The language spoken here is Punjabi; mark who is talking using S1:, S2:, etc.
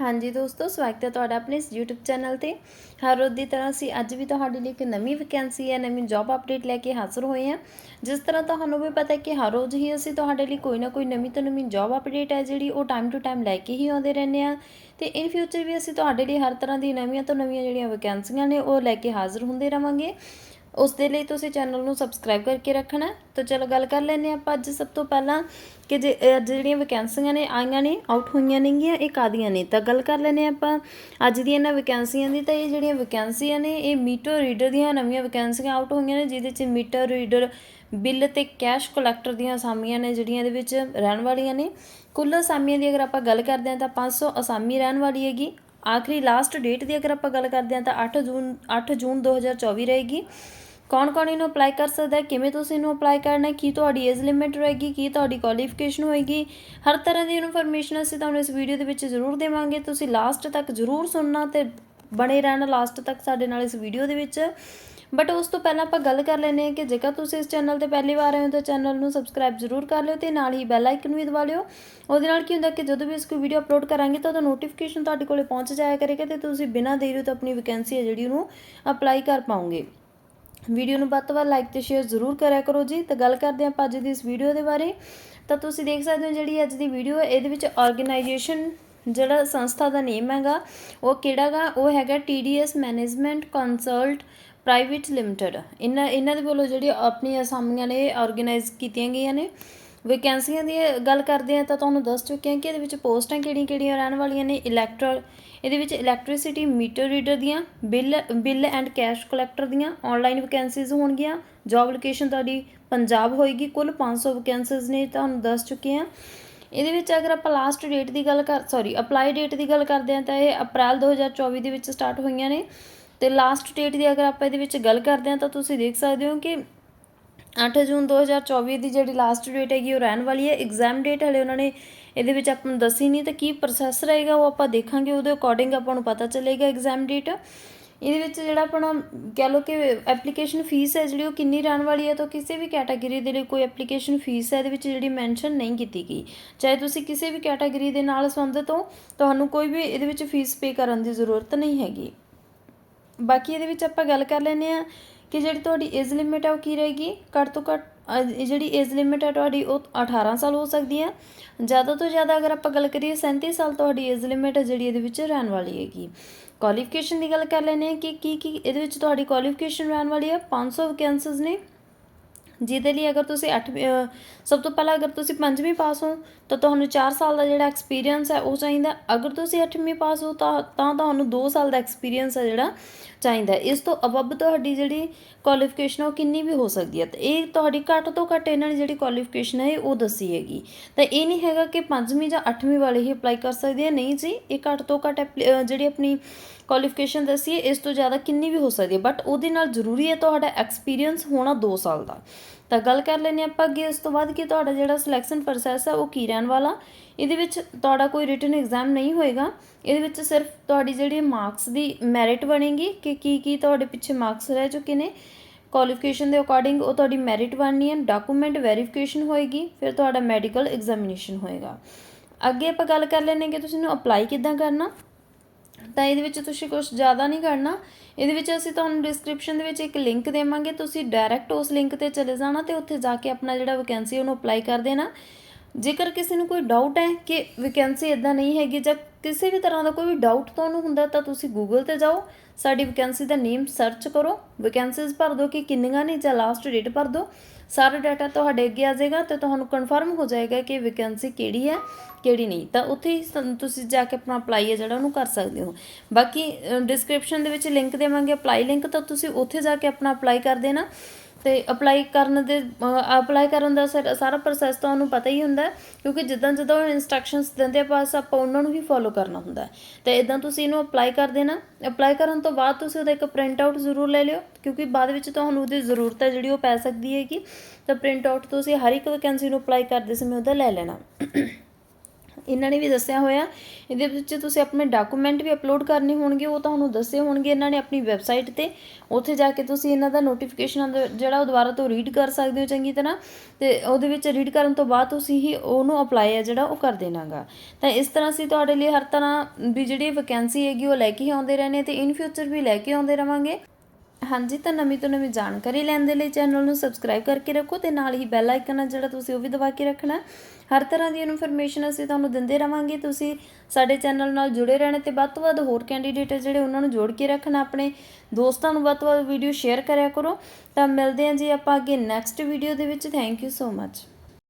S1: ਹਾਂਜੀ ਦੋਸਤੋ, ਸਵਾਗਤ ਹੈ ਤੁਹਾਡਾ ਆਪਣੇ ਇਸ YouTube ਚੈਨਲ ਤੇ। ਹਰ ਰੋਜ਼ ਦੀ ਤਰ੍ਹਾਂ ਅਸੀਂ ਅੱਜ ਵੀ ਤੁਹਾਡੇ ਲਈ ਇੱਕ ਨਵੀਂ ਵੈਕੈਂਸੀ ਹੈ, ਨਵੀਂ ਜੌਬ ਅਪਡੇਟ ਲੈ ਕੇ ਹਾਜ਼ਰ ਹੋਏ ਹਾਂ। ਜਿਸ ਤਰ੍ਹਾਂ ਤੁਹਾਨੂੰ ਵੀ ਪਤਾ ਹੈ ਕਿ ਹਰ ਰੋਜ਼ ਹੀ ਅਸੀਂ ਤੁਹਾਡੇ ਲਈ ਕੋਈ ਨਾ ਕੋਈ ਨਵੀਂ ਤੋਂ ਨਵੀਂ ਜੌਬ ਅਪਡੇਟ ਹੈ, ਜਿਹੜੀ ਉਹ ਟਾਈਮ ਟੂ ਟਾਈਮ ਲੈ ਕੇ ਹੀ ਆਉਂਦੇ ਰਹਿੰਦੇ ਆ ਤੇ ਇਨ ਫਿਊਚਰ ਵੀ ਅਸੀਂ ਤੁਹਾਡੇ ਲਈ ਹਰ ਤਰ੍ਹਾਂ ਦੀ ਨਵੀਆਂ ਤੋਂ ਨਵੀਆਂ ਜਿਹੜੀਆਂ ਵੈਕੈਂਸੀਆਂ ਨੇ, ਉਹ ਲੈ ਕੇ ਹਾਜ਼ਰ ਹੁੰਦੇ ਰਵਾਂਗੇ। ਉਸ ਦੇ ਲਈ ਤੁਸੀਂ ਚੈਨਲ ਨੂੰ ਸਬਸਕ੍ਰਾਈਬ ਕਰਕੇ ਰੱਖਣਾ। ਤਾਂ ਚਲੋ ਗੱਲ ਕਰ ਲੈਂਦੇ ਹਾਂ ਆਪਾਂ ਅੱਜ ਸਭ ਤੋਂ ਪਹਿਲਾਂ ਕਿ ਜੇ ਅੱਜ ਜਿਹੜੀਆਂ ਵੈਕੈਂਸੀਆਂ ਨੇ, ਆਈਆਂ ਨੇ ਆਊਟ ਹੋਈਆਂ ਨੇਗੀਆਂ, ਇਹ ਕਾਦੀਆਂ ਨੇ? ਤਾਂ ਗੱਲ ਕਰ ਲੈਂਦੇ ਹਾਂ ਆਪਾਂ ਅੱਜ ਦੀਆਂ ਇਹਨਾਂ ਵੈਕੈਂਸੀਆਂ ਦੀ। ਤਾਂ ਇਹ ਜਿਹੜੀਆਂ ਵੈਕੈਂਸੀਆਂ ਨੇ, ਇਹ ਮੀਟਰ ਰੀਡਰ ਦੀਆਂ ਨਵੀਆਂ ਵੈਕੈਂਸੀਆਂ ਆਊਟ ਹੋਈਆਂ ਨੇ, ਜਿਹਦੇ 'ਚ ਮੀਟਰ ਰੀਡਰ ਬਿੱਲ ਤੇ ਕੈਸ਼ ਕਲੈਕਟਰ ਦੀਆਂ ਅਸਾਮੀਆਂ ਨੇ, ਜਿਹੜੀਆਂ ਇਹਦੇ ਵਿੱਚ ਰਹਿਣ ਵਾਲੀਆਂ ਨੇ। ਕੁੱਲ ਅਸਾਮੀਆਂ ਦੀ ਅਗਰ ਆਪਾਂ ਗੱਲ ਕਰਦੇ ਹਾਂ ਤਾਂ 500 ਅਸਾਮੀ ਰਹਿਣ ਵਾਲੀ ਹੈਗੀ। ਆਖਰੀ ਲਾਸਟ ਡੇਟ ਦੀ ਅਗਰ ਆਪਾਂ ਗੱਲ ਕਰਦੇ ਹਾਂ ਤਾਂ 8 ਜੂਨ 8 ਜੂਨ 2024 ਰਹੇਗੀ। ਕੌਣ ਕੌਣ ਇਹਨੂੰ ਅਪਲਾਈ ਕਰ ਸਕਦਾ ਹੈ? ਕਿਵੇਂ ਤੁਸੀਂ ਇਹਨੂੰ ਅਪਲਾਈ ਕਰਨਾ ਹੈ? ਕੀ ਤੁਹਾਡੀ ਏਜ ਲਿਮਿਟ ਰਹੇਗੀ? ਕੀ ਤੁਹਾਡੀ ਕੁਆਲੀਫਿਕੇਸ਼ਨ ਹੋਏਗੀ? ਹਰ ਤਰ੍ਹਾਂ ਦੀ ਇਨਫੋਰਮੇਸ਼ਨ ਅਸੀਂ ਤੁਹਾਨੂੰ ਇਸ ਵੀਡੀਓ ਦੇ ਵਿੱਚ ਜ਼ਰੂਰ ਦੇਵਾਂਗੇ। ਤੁਸੀਂ ਲਾਸਟ ਤੱਕ ਜ਼ਰੂਰ ਸੁਣਨਾ ਤੇ ਬਣੇ ਰਹਿਣਾ ਲਾਸਟ ਤੱਕ ਸਾਡੇ ਨਾਲ ਇਸ ਵੀਡੀਓ ਦੇ ਵਿੱਚ। ਬਟ ਉਸ ਤੋਂ ਪਹਿਲਾਂ ਆਪਾਂ ਗੱਲ ਕਰ ਲੈਂਦੇ ਹਾਂ ਕਿ ਜੇਕਰ ਤੁਸੀਂ ਇਸ ਚੈਨਲ ਤੇ ਪਹਿਲੀ ਵਾਰ ਆਏ ਹੋ ਤਾਂ ਚੈਨਲ ਨੂੰ ਸਬਸਕ੍ਰਾਈਬ ਜ਼ਰੂਰ ਕਰ ਲਿਓ ਤੇ ਨਾਲ ਹੀ ਬੈਲ ਆਈਕਨ ਵੀ ਦਬਾ ਲਿਓ। ਉਹਦੇ ਨਾਲ ਕੀ ਹੁੰਦਾ ਕਿ ਜਦੋਂ ਵੀ ਇਸ ਕੋਈ ਵੀਡੀਓ ਅਪਲੋਡ ਕਰਾਂਗੇ ਤਾਂ ਉਹਦਾ ਨੋਟੀਫਿਕੇਸ਼ਨ ਤੁਹਾਡੇ ਕੋਲੇ ਪਹੁੰਚ ਜਾਇਆ ਕਰੇਗਾ ਤੇ ਤੁਸੀਂ ਬਿਨਾਂ ਦੇਰੀ ਤੋਂ ਆਪਣੀ ਵੈਕੈਂਸੀ ਹੈ ਜਿਹੜੀ ਉਹਨੂੰ ਅਪਲਾਈ ਕਰ ਪਾਓਗੇ ਵੀਡੀਓ ਨੂੰ ਵੱਧ ਤੋਂ ਵੱਧ ਲਾਈਕ ਤੇ ਸ਼ੇਅਰ ਜ਼ਰੂਰ ਕਰਿਆ ਕਰੋ ਜੀ। ਤਾਂ ਗੱਲ ਕਰਦੇ ਹਾਂ ਆਪਾਂ ਅੱਜ ਦੀ ਇਸ ਵੀਡੀਓ ਦੇ ਬਾਰੇ। ਤਾਂ ਤੁਸੀਂ ਦੇਖ ਸਕਦੇ ਹੋ ਜਿਹੜੀ ਅੱਜ ਦੀ ਵੀਡੀਓ ਹੈ, ਇਹਦੇ ਵਿੱਚ ਆਰਗੇਨਾਈਜੇਸ਼ਨ ਜਿਹੜਾ ਸੰਸਥਾ ਦਾ ਨੇਮ ਹੈਗਾ, ਉਹ ਕਿਹੜਾਗਾ ਉਹ ਹੈਗਾ TDS management consult private limited ਇਹਨਾਂ ਇਹਨਾਂ ਦੇ ਵੱਲੋਂ ਜਿਹੜੀ ਆਪਣੀਆਂ ਅਸਾਮੀਆਂ ਨੇ ਆਰਗੇਨਾਈਜ਼ ਕੀਤੀਆਂ ਗਈਆਂ ਨੇ। ਵੈਕੈਂਸੀਆਂ ਦੀ ਗੱਲ ਕਰਦੇ ਆ ਤਾਂ ਤੁਹਾਨੂੰ ਦੱਸ ਚੁੱਕੇ ਹਾਂ ਕਿ ਇਹਦੇ ਵਿੱਚ ਪੋਸਟਾਂ ਕਿਹੜੀਆਂ ਕਿਹੜੀਆਂ ਰਹਿਣ ਵਾਲੀਆਂ ਨੇ ਇਲੈਕਟਰ ਇਹਦੇ ਵਿੱਚ ਇਲੈਕਟ੍ਰਿਸਿਟੀ ਮੀਟਰ ਰੀਡਰ ਦੀਆਂ bill bill and cash collector ਦੀਆਂ ਆਨਲਾਈਨ ਵੈਕੈਂਸੀਜ਼ ਹੋਣਗੀਆਂ। ਜੌਬ ਲੋਕੇਸ਼ਨ ਤੁਹਾਡੀ ਪੰਜਾਬ ਹੋਏਗੀ, ਕੁੱਲ 500 ਵੈਕੈਂਸੀਜ਼ ਨੇ, ਤੁਹਾਨੂੰ ਦੱਸ ਚੁੱਕੇ ਹਾਂ। ਇਹਦੇ ਵਿੱਚ ਅਗਰ ਆਪਾਂ ਲਾਸਟ ਡੇਟ ਦੀ ਗੱਲ ਕਰ ਸੌਰੀ ਅਪਲਾਈ ਡੇਟ ਦੀ ਗੱਲ ਕਰਦੇ ਹਾਂ ਤਾਂ ਇਹ ਅਪ੍ਰੈਲ 2024 ਦੇ ਵਿੱਚ ਸਟਾਰਟ ਹੋਈਆਂ ਨੇ। ਤੇ ਲਾਸਟ ਡੇਟ ਦੀ ਅਗਰ ਆਪਾਂ ਇਹਦੇ ਵਿੱਚ ਗੱਲ ਕਰਦੇ ਹਾਂ ਤਾਂ ਤੁਸੀਂ ਦੇਖ ਸਕਦੇ ਹੋ ਕਿ 8 ਜੂਨ 2024 ਦੀ ਜਿਹੜੀ ਲਾਸਟ ਡੇਟ ਹੈਗੀ, ਉਹ ਰਹਿਣ ਵਾਲੀ ਹੈ। ਐਗਜ਼ਾਮ ਡੇਟ ਹਲੇ ਉਹਨਾਂ ਨੇ ਇਹਦੇ ਵਿੱਚ ਆਪਾਂ ਨੂੰ ਦੱਸੀ ਨਹੀਂ, ਤਾਂ ਕੀ ਪ੍ਰੋਸੈਸ ਰਹੇਗਾ, ਉਹ ਆਪਾਂ ਦੇਖਾਂਗੇ। ਉਹਦੇ ਅਕੋਰਡਿੰਗ ਆਪਾਂ ਨੂੰ ਪਤਾ ਚੱਲੇਗਾ ਐਗਜ਼ਾਮ ਡੇਟ ਇਹਦੇ ਵਿੱਚ ਜਿਹੜਾ ਆਪਣਾ ਕਹਿ ਲਓ ਕਿ ਐਪਲੀਕੇਸ਼ਨ ਫੀਸ ਹੈ ਜਿਹੜੀ, ਉਹ ਕਿੰਨੀ ਰਹਿਣ ਵਾਲੀ ਹੈ, ਤਾਂ ਕਿਸੇ ਵੀ ਕੈਟਾਗਰੀ ਦੇ ਲਈ ਕੋਈ ਐਪਲੀਕੇਸ਼ਨ ਫੀਸ ਹੈ, ਇਹਦੇ ਵਿੱਚ ਜਿਹੜੀ ਮੈਂਸ਼ਨ ਨਹੀਂ ਕੀਤੀ ਗਈ। ਚਾਹੇ ਤੁਸੀਂ ਕਿਸੇ ਵੀ ਕੈਟਾਗਰੀ ਦੇ ਨਾਲ ਸੰਬੰਧਿਤ ਹੋ, ਤੁਹਾਨੂੰ ਕੋਈ ਵੀ ਇਹਦੇ ਵਿੱਚ ਫੀਸ ਪੇ ਕਰਨ ਦੀ ਜ਼ਰੂਰਤ ਨਹੀਂ ਹੈਗੀ। ਬਾਕੀ ਇਹਦੇ ਵਿੱਚ ਆਪਾਂ ਗੱਲ ਕਰ ਲੈਂਦੇ ਆ ਕਿ ਜਿਹੜੀ ਤੁਹਾਡੀ ਏਜ ਲਿਮਿਟ ਹੈ ਉਹ ਕੀ ਰਹੇਗੀ? ਘੱਟ ਤੋਂ ਘੱਟ ਜਿਹੜੀ ਏਜ ਲਿਮਿਟ ਹੈ ਤੁਹਾਡੀ ਉਹ 18 ਸਾਲ ਹੋ ਸਕਦੀ ਹੈ ਜ਼ਿਆਦਾ ਤੋਂ ਜ਼ਿਆਦਾ ਅਗਰ ਆਪਾਂ ਗੱਲ ਕਰੀਏ 37 ਸਾਲ ਤੁਹਾਡੀ ਏਜ ਲਿਮਿਟ ਹੈ ਜਿਹੜੀ ਇਹਦੇ ਵਿੱਚ ਰਹਿਣ ਵਾਲੀ ਹੈਗੀ। ਕੁਆਲੀਫਿਕੇਸ਼ਨ ਦੀ ਗੱਲ ਕਰ ਲੈਂਦੇ ਹਾਂ ਕਿ ਕੀ ਕੀ ਇਹਦੇ ਵਿੱਚ ਤੁਹਾਡੀ ਕੁਆਲੀਫਿਕੇਸ਼ਨ ਰਹਿਣ ਵਾਲੀ ਹੈ 500 ਵੈਕੈਂਸੀਜ਼ ਨੇ। ਜਿਹਦੇ ਲਈ ਅਗਰ ਤੁਸੀਂ 8 ਸਭ ਤੋਂ ਪਹਿਲਾਂ ਅਗਰ ਤੁਸੀਂ ਪੰਜਵੀਂ ਪਾਸ ਹੋ, ਤਾਂ ਤੁਹਾਨੂੰ 4 ਸਾਲ ਦਾ ਜਿਹੜਾ ਐਕਸਪੀਰੀਅੰਸ ਹੈ ਉਹ ਚਾਹੀਦਾ। ਅਗਰ ਤੁਸੀਂ 8ਵੀਂ ਪਾਸ ਹੋ, ਤਾਂ ਤਾਂ ਤੁਹਾਨੂੰ 2 ਸਾਲ ਦਾ ਐਕਸਪੀਰੀਅੰਸ ਹੈ ਜਿਹੜਾ ਚਾਹੀਦਾ ਇਸ ਤੋਂ ਅਬਵ ਤੁਹਾਡੀ ਜਿਹੜੀ ਕੁਆਲੀਫਿਕੇਸ਼ਨ ਉਹ ਕਿੰਨੀ ਵੀ ਹੋ ਸਕਦੀ ਹੈ। ਤੇ ਇਹ ਤੁਹਾਡੀ ਘੱਟ ਤੋਂ ਘੱਟ ਇਹਨਾਂ ਨੇ ਜਿਹੜੀ ਕੁਆਲੀਫਿਕੇਸ਼ਨ ਹੈ, ਉਹ ਦੱਸੀ ਹੈਗੀ। ਤਾਂ ਇਹ ਨਹੀਂ ਹੈਗਾ ਕਿ ਪੰਜਵੀਂ ਜਾਂ 8ਵੀਂ ਵਾਲੇ ਹੀ ਅਪਲਾਈ ਕਰ ਸਕਦੇ ਆ। ਨਹੀਂ ਜੀ, ਇਹ ਘੱਟ ਤੋਂ ਘੱਟ ਐਪਲੀ- ਜਿਹੜੀ ਆਪਣੀ ਕੁਆਲੀਫਿਕੇਸ਼ਨ ਦੱਸੀ ਇਸ ਤੋਂ ਜ਼ਿਆਦਾ ਕਿੰਨੀ ਵੀ ਹੋ ਸਕਦੀ ਹੈ। ਬਟ ਉਹਦੇ ਨਾਲ ਜ਼ਰੂਰੀ ਹੈ ਤੁਹਾਡਾ ਐਕਸਪੀਰੀਅੰਸ ਹੋਣਾ 2 ਸਾਲ ਦਾ। ਤਾਂ ਗੱਲ ਕਰ ਲੈਂਦੇ ਹਾਂ ਆਪਾਂ ਅੱਗੇ, ਉਸ ਤੋਂ ਬਾਅਦ ਕਿ ਤੁਹਾਡਾ ਜਿਹੜਾ ਸਿਲੈਕਸ਼ਨ ਪ੍ਰੋਸੈਸ ਆ, ਉਹ ਕੀ ਰਹਿਣ ਵਾਲਾ? ਇਹਦੇ ਵਿੱਚ ਤੁਹਾਡਾ ਕੋਈ ਰਿਟਨ ਐਗਜ਼ਾਮ ਨਹੀਂ ਹੋਏਗਾ। ਇਹਦੇ ਵਿੱਚ ਸਿਰਫ ਤੁਹਾਡੀ ਜਿਹੜੀ ਮਾਰਕਸ ਦੀ ਮੈਰਿਟ ਬਣੇਗੀ ਕਿ ਕੀ ਕੀ ਤੁਹਾਡੇ ਪਿੱਛੇ ਮਾਰਕਸ ਰਹਿ ਚੁੱਕੇ ਨੇ। ਕੁਆਲੀਫਿਕੇਸ਼ਨ ਦੇ ਅਕੋਰਡਿੰਗ ਉਹ ਤੁਹਾਡੀ ਮੈਰਿਟ ਬਣਨੀ ਹੈ ਡਾਕੂਮੈਂਟ ਵੈਰੀਫਿਕੇਸ਼ਨ ਹੋਏਗੀ, ਫਿਰ ਤੁਹਾਡਾ ਮੈਡੀਕਲ ਐਗਜ਼ਾਮੀਨੇਸ਼ਨ ਹੋਏਗਾ। ਅੱਗੇ ਆਪਾਂ ਗੱਲ ਕਰ ਲੈਂਦੇ ਹਾਂ ਕਿ ਤੁਸੀਂ ਇਹਨੂੰ ਅਪਲਾਈ ਕਿੱਦਾਂ ਕਰਨਾ। ਤਾਂ ਇਹਦੇ ਵਿੱਚ ਤੁਸੀਂ ਕੁਝ ਜ਼ਿਆਦਾ ਨਹੀਂ ਕਰਨਾ। ਇਹਦੇ ਵਿੱਚ ਅਸੀਂ ਤੁਹਾਨੂੰ ਡਿਸਕ੍ਰਿਪਸ਼ਨ ਦੇ ਵਿੱਚ ਇੱਕ ਲਿੰਕ ਦੇਵਾਂਗੇ। ਤੁਸੀਂ ਡਾਇਰੈਕਟ ਉਸ ਲਿੰਕ ਤੇ ਚਲੇ ਜਾਣਾ ਤੇ ਉੱਥੇ ਜਾ ਕੇ ਆਪਣਾ ਜਿਹੜਾ ਵੈਕੈਂਸੀ ਉਹਨੂੰ ਅਪਲਾਈ ਕਰ ਦੇਣਾ। ਜੇਕਰ ਕਿਸੇ ਨੂੰ ਕੋਈ ਡਾਊਟ ਹੈ ਕਿ ਵੈਕੈਂਸੀ ਇਦਾਂ ਨਹੀਂ ਹੈਗੀ ਜਾਂ ਕਿਸੇ ਵੀ ਤਰ੍ਹਾਂ ਦਾ ਕੋਈ ਵੀ ਡਾਊਟ ਤੁਹਾਨੂੰ ਹੁੰਦਾ ਤਾਂ ਤੁਸੀਂ ਗੂਗਲ ਤੇ ਜਾਓ, ਸਾਡੀ ਵੈਕੈਂਸੀ ਦਾ ਨੇਮ ਸਰਚ ਕਰੋ ਵੈਕੈਂਸੀਜ਼ ਭਰ ਦਿਓ ਕਿ ਕਿੰਨੀਆਂ ਨੇ ਜਾਂ ਲਾਸਟ ਡੇਟ ਭਰ ਦਿਓ, ਸਾਰਾ ਡਾਟਾ ਤੁਹਾਡੇ ਅੱਗੇ ਆ ਜਾਏਗਾ ਤੇ ਤੁਹਾਨੂੰ ਕਨਫਰਮ ਹੋ ਜਾਏਗਾ ਕਿ ਵੈਕੈਂਸੀ ਕਿਹੜੀ ਹੈ, ਕਿਹੜੀ ਨਹੀਂ। ਤਾਂ ਉੱਥੇ ਹੀ ਤੁਸੀਂ ਜਾ ਕੇ ਆਪਣਾ ਅਪਲਾਈ ਹੈ ਜਿਹੜਾ ਉਹਨੂੰ ਕਰ ਸਕਦੇ ਹੋ। ਬਾਕੀ ਡਿਸਕ੍ਰਿਪਸ਼ਨ ਦੇ ਵਿੱਚ ਲਿੰਕ ਦੇਵਾਂਗੇ ਅਪਲਾਈ ਲਿੰਕ ਤਾਂ ਤੁਸੀਂ ਉੱਥੇ ਜਾ ਕੇ ਆਪਣਾ ਅਪਲਾਈ ਕਰ ਦੇਣਾ। ਤੇ ਅਪਲਾਈ ਕਰਨ ਦੇ ਅਪਲਾਈ ਕਰਨ ਦਾ ਸਾਰ- ਸਾਰਾ ਪ੍ਰੋਸੈਸ ਤੁਹਾਨੂੰ ਪਤਾ ਹੀ ਹੁੰਦਾ ਕਿਉਂਕਿ ਜਿੱਦਾਂ ਜਿੱਦਾਂ ਉਹ ਇਨਸਟਰਕਸ਼ਨਸ ਦਿੰਦੇ ਆ ਬਸ ਆਪਾਂ ਉਹਨਾਂ ਨੂੰ ਹੀ ਫੋਲੋ ਕਰਨਾ ਹੁੰਦਾ ਹੈ। ਤੇ ਇਦਾਂ ਤੁਸੀਂ ਇਹਨੂੰ ਅਪਲਾਈ ਕਰ ਦੇਣਾ। ਅਪਲਾਈ ਕਰਨ ਤੋਂ ਬਾਅਦ ਤੁਸੀਂ ਉਹਦਾ ਇੱਕ ਪ੍ਰਿੰਟ ਆਊਟ ਜ਼ਰੂਰ ਲੈ ਲਿਓ, ਕਿਉਂਕਿ ਬਾਅਦ ਵਿੱਚ ਤੁਹਾਨੂੰ ਉਹਦੀ ਜ਼ਰੂਰਤ ਹੈ ਜਿਹੜੀ ਉਹ ਪੈ ਸਕਦੀ ਹੈਗੀ। ਤਾਂ ਪ੍ਰਿੰਟ ਆਊਟ ਤੁਸੀਂ ਹਰ ਇੱਕ ਵੈਕੈਂਸੀ ਨੂੰ ਅਪਲਾਈ ਕਰਦੇ ਸਮੇਂ ਉਹਦਾ ਲੈ ਲੈਣਾ। ਇਹਨਾਂ ਨੇ ਵੀ ਦੱਸਿਆ ਹੋਇਆ। ਇਹਦੇ ਵਿੱਚ ਤੁਸੀਂ ਆਪਣੇ ਡਾਕੂਮੈਂਟ ਵੀ ਅਪਲੋਡ ਕਰਨੇ ਹੋਣਗੇ, ਉਹ ਤੁਹਾਨੂੰ ਦੱਸੇ ਹੋਣਗੇ ਇਹਨਾਂ ਨੇ ਆਪਣੀ ਵੈਬਸਾਈਟ ਤੇ। ਉੱਥੇ ਜਾ ਕੇ ਤੁਸੀਂ ਇਹਨਾਂ ਦਾ ਨੋਟੀਫਿਕੇਸ਼ਨ ਜਿਹੜਾ ਉਹ ਦੁਬਾਰਾ ਤੋਂ ਰੀਡ ਕਰ ਸਕਦੇ ਹੋ ਚੰਗੀ ਤਰ੍ਹਾਂ। ਤੇ ਉਹਦੇ ਵਿੱਚ ਰੀਡ ਕਰਨ ਤੋਂ ਬਾਅਦ ਤੁਸੀਂ ਹੀ ਉਹਨੂੰ ਅਪਲਾਈ ਹੈ ਜਿਹੜਾ ਉਹ ਕਰ ਦੇਣਾਗਾ। ਤਾਂ ਇਸ ਤਰ੍ਹਾਂ ਅਸੀਂ ਤੁਹਾਡੇ ਲਈ ਹਰ ਤਰ੍ਹਾਂ ਵੀ ਜਿਹੜੀ ਵੈਕੈਂਸੀ ਹੈਗੀ ਉਹ ਲੈ ਕੇ ਹੀ ਆਉਂਦੇ ਰਹਿੰਦੇ ਤੇ ਇਨ ਫਿਊਚਰ ਵੀ ਲੈ ਕੇ ਆਉਂਦੇ ਰਵਾਂਗੇ। ਹਾਂਜੀ, ਤਾਂ ਨਵੀਂ ਤੋਂ ਨਵੀਂ ਜਾਣਕਾਰੀ ਲੈਣ ਦੇ ਲਈ ਚੈਨਲ ਨੂੰ ਸਬਸਕ੍ਰਾਈਬ ਕਰਕੇ ਰੱਖੋ ਤੇ ਨਾਲ ਹੀ ਬੈਲ ਆਈਕਨ ਆ ਜਿਹੜਾ ਤੁਸੀਂ ਉਹ ਵੀ ਦਬਾ ਕੇ ਰੱਖਣਾ। ਹਰ ਤਰ੍ਹਾਂ ਦੀ ਇਨਫੋਰਮੇਸ਼ਨ ਅਸੀਂ ਤੁਹਾਨੂੰ ਦਿੰਦੇ ਰਵਾਂਗੇ। ਤੁਸੀਂ ਸਾਡੇ ਚੈਨਲ ਨਾਲ ਜੁੜੇ ਰਹਿਣਾ ਤੇ ਵੱਧ ਤੋਂ ਵੱਧ ਹੋਰ ਕੈਂਡੀਡੇਟ ਜਿਹੜੇ ਉਹਨਾਂ ਨੂੰ ਜੋੜ ਕੇ ਰੱਖਣਾ। ਆਪਣੇ ਦੋਸਤਾਂ ਨੂੰ ਵੱਧ ਤੋਂ ਵੱਧ ਵੀਡੀਓ ਸ਼ੇਅਰ ਕਰਿਆ ਕਰੋ। ਤਾਂ ਮਿਲਦੇ ਹਾਂ ਜੀ ਆਪਾਂ ਅੱਗੇ ਨੈਕਸਟ ਵੀਡੀਓ ਦੇ ਵਿੱਚ। Thank you so much